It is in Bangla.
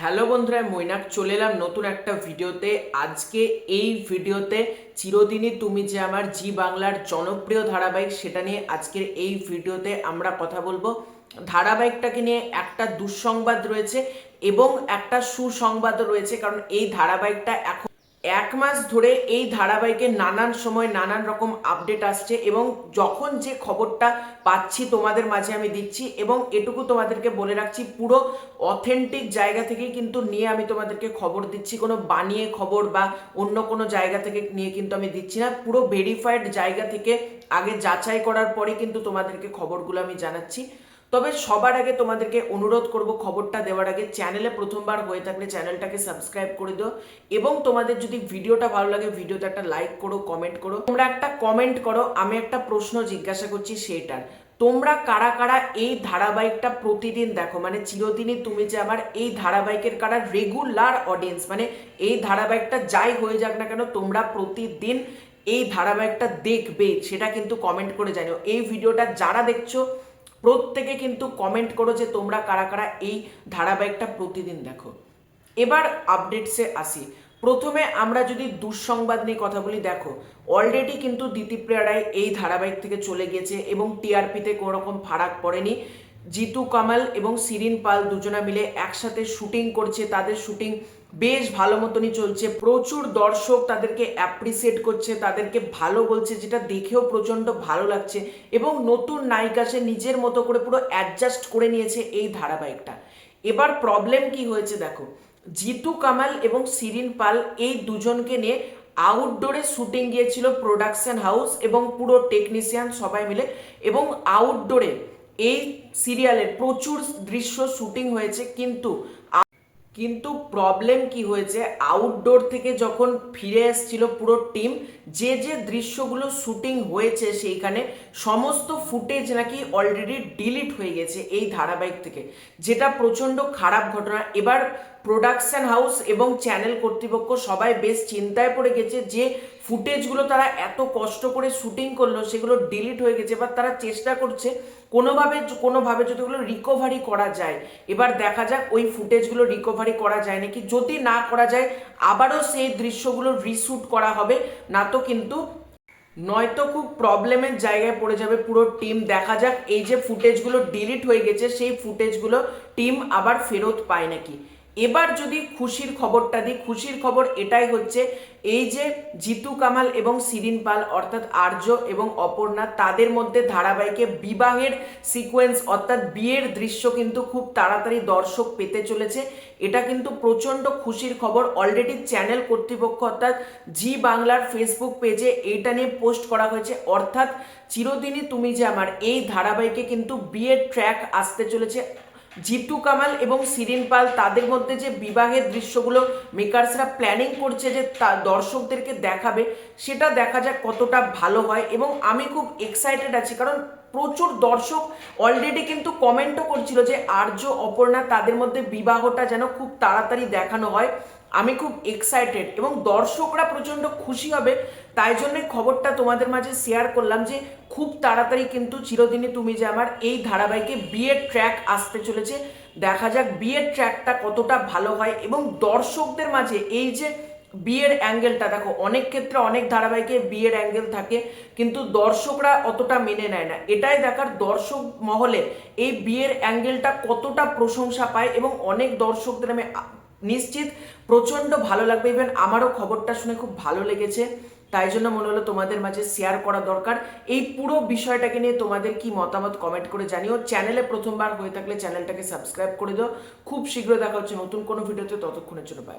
হ্যালো বন্ধুরা মৈনাক, চলে এলাম নতুন একটা ভিডিওতে। আজকে এই ভিডিওতে চিরদিনই তুমি যে আমার জি বাংলার জনপ্রিয় ধারাবাহিক, সেটা নিয়ে আজকের এই ভিডিওতে আমরা কথা বলব। ধারাবাহিকটাকে নিয়ে একটা দুঃসংবাদ রয়েছে এবং একটা সুসংবাদও রয়েছে, কারণ এই ধারাবাহিকটা এখন এক মাস ধরে এই ধারাবাহিকে নানান সময় নানান রকম আপডেট আসছে এবং যখন যে খবরটা পাচ্ছি তোমাদের মাঝে আমি দিচ্ছি এবং এটুকু তোমাদেরকে বলে রাখছি, পুরো অথেন্টিক জায়গা থেকেই কিন্তু নিয়ে আমি তোমাদেরকে খবর দিচ্ছি। কোনো বানিয়ে খবর বা অন্য কোনো জায়গা থেকে নিয়ে কিন্তু আমি দিচ্ছি না। পুরো ভেরিফাইড জায়গা থেকে আগে যাচাই করার পরে কিন্তু তোমাদেরকে খবরগুলো আমি জানাচ্ছি। তবে সবার আগে তোমাদেরকে অনুরোধ করব খবরটা দেওয়ার আগে চ্যানেলে প্রথমবার হয়ে থাকলে চ্যানেলটাকে সাবস্ক্রাইব করে দিও এবং তোমাদের যদি ভিডিওটা ভালো লাগে, ভিডিওতে একটা লাইক করো কমেন্ট করো, তোমরা একটা কমেন্ট করো, আমি একটা প্রশ্ন জিজ্ঞাসা করছি সেটার তোমরা কারা কারা এই ধারাবাহিকটা প্রতিদিন দেখো? মানে চিরদিনই তুমি যে আমার এই ধারাবাহিকের কারা রেগুলার অডিয়েন্স মানে এই ধারাবাহিকটা যাই হয়ে যাক না কেন, তোমরা প্রতিদিন এই ধারাবাহিকটা দেখবে, সেটা কিন্তু কমেন্ট করে জানিও। এই ভিডিওটা যারা দেখছ প্রত্যেকে কিন্তু কমেন্ট করো যে তোমরা কারা কারা এই ধারাবাহিকটা প্রতিদিন দেখো। এবার আপডেটসে আসি। প্রথমে আমরা যদি দুঃসংবাদ নিয়ে কথা বলি, দেখো অলরেডি কিন্তু দ্বিতীপ্রিয়া রায় এই ধারাবাহিক থেকে চলে গিয়েছে এবং টিআরপিতে কোনো রকম ফারাক পড়েনি। জিতু, কামাল এবং সিরিন পাল দুজনা মিলে একসাথে শুটিং করছে। তাদের শুটিং বেশ ভালো মতনই চলছে। প্রচুর দর্শক তাদেরকে অ্যাপ্রিসিয়েট করছে, তাদেরকে ভালো বলছে, যেটা দেখেও প্রচণ্ড ভালো লাগছে এবং নতুন নায়িকা সে নিজের মতো করে পুরো অ্যাডজাস্ট করে নিয়েছে এই ধারাবাহিকটা। এবার প্রবলেম কি হয়েছে দেখো। জিতু, কামাল এবং সিরিন পাল এই দুজনকে নিয়ে আউটডোরে শুটিং গিয়েছিল প্রোডাকশন হাউস এবং পুরো টেকনিশিয়ান সবাই মিলে এবং আউটডোরে এই সিরিয়ালের প্রচুর দৃশ্য শুটিং হয়েছে, কিন্তু কিন্তু প্রবলেম কি হয়েছে? আউটডোর থেকে যখন ফিরে এসেছিল পুরো টিম যে যে দৃশ্যগুলো শুটিং হয়েছে সেইখানে সমস্ত ফুটেজ নাকি অলরেডি ডিলিট হয়ে গেছে এই ধারাবাহিক থেকে। যেটা প্রচণ্ড খারাপ ঘটনা। এবার প্রোডাকশন হাউস এবং চ্যানেল কর্তৃপক্ষ সবাই বেশ চিন্তায় পড়ে গেছে যে ফুটেজগুলো তারা এত কষ্ট করে শুটিং করল, সেগুলো ডিলিট হয়ে গেছে, এবার তারা চেষ্টা করছে কোনোভাবে কোনোভাবে যদি ওগুলো রিকভারি করা যায়। এবার দেখা যাক ওই ফুটেজগুলো রিকভারি করা যায় নাকি। যদি না করা যায়, আবারও সেই দৃশ্যগুলো রিশুট করা হবে, না তো কিন্তু নয়তো খুব প্রবলেমের জায়গায় পড়ে যাবে পুরো টিম দেখা যাক এই যে ফুটেজগুলো ডিলিট হয়ে গেছে, সেই ফুটেজগুলো টিম আবার ফেরত পায় নাকি। এবার যদি খুশির খবরটা দিই, খুশির খবর এটাই হচ্ছে এই যে জিতু কামাল এবং সিরিন পাল অর্থাৎ আর্য এবং অপর্ণা, তাদের মধ্যে ধারাবাহিকে বিবাহের সিকোয়েন্স অর্থাৎ বিয়ের দৃশ্য কিন্তু খুব তাড়াতাড়ি দর্শক পেতে চলেছে। এটা কিন্তু প্রচণ্ড খুশির খবর। অলরেডি চ্যানেল কর্তৃপক্ষ অর্থাৎ জি বাংলার ফেসবুক পেজে এইটা নিয়ে পোস্ট করা হয়েছে। অর্থাৎ চিরদিনই তুমি যে আমার এই ধারাবাহিকে কিন্তু বিয়ের ট্র্যাক আসতে চলেছে। জিতু কামাল এবং সিরিন পাল, তাদের মধ্যে যে বিবাহের দৃশ্যগুলো মেকার্সরা প্ল্যানিং করছে যে তা দর্শকদেরকে দেখাবে, সেটা দেখা যাক কতটা ভালো হয় এবং আমি খুব এক্সাইটেড আছি। কারণ প্রচুর দর্শক অলরেডি কিন্তু কমেন্টও করছিল যে আর্য, অপর্ণা তাদের মধ্যে বিবাহটা যেন খুব তাড়াতাড়ি দেখানো হয়। আমি খুব এক্সাইটেড এবং দর্শকরা প্রচণ্ড খুশি হবে, তাই জন্য খবরটা তোমাদের মাঝে শেয়ার করলাম যে খুব তাড়াতাড়ি কিন্তু চিরদিনই তুমি যে আমার এই ধারাবাহিকে বিয়ের ট্র্যাক আসতে চলেছে, দেখা যাক বিয়ের ট্র্যাকটা কতটা ভালো হয় এবং দর্শকদের মাঝে এই যে বিয়ের অ্যাঙ্গেলটা দেখো অনেক ক্ষেত্রে অনেক ধারাবাহিকে বিয়ের অ্যাঙ্গেল থাকে, কিন্তু দর্শকরা অতটা মেনে নেয় না। এটাই দেখার দর্শক মহলে এই বিয়ের অ্যাঙ্গেলটা কতটা প্রশংসা পায় এবং অনেক দর্শকদের আমি নিশ্চিত প্রচণ্ড ভালো লাগবে। ইভেন আমারও খবরটা শুনে খুব ভালো লেগেছে। তাই জন্য মনে হলো তোমাদের মাঝে শেয়ার করা দরকার। এই পুরো বিষয়টাকে নিয়ে তোমাদের কি মতামত কমেন্ট করে জানিও। চ্যানেলে প্রথমবার হয়ে থাকলে চ্যানেলটাকে সাবস্ক্রাইব করে দাও। খুব শীঘ্র দেখা হচ্ছে নতুন কোনো ভিডিওতে ততক্ষণের জন্য পাই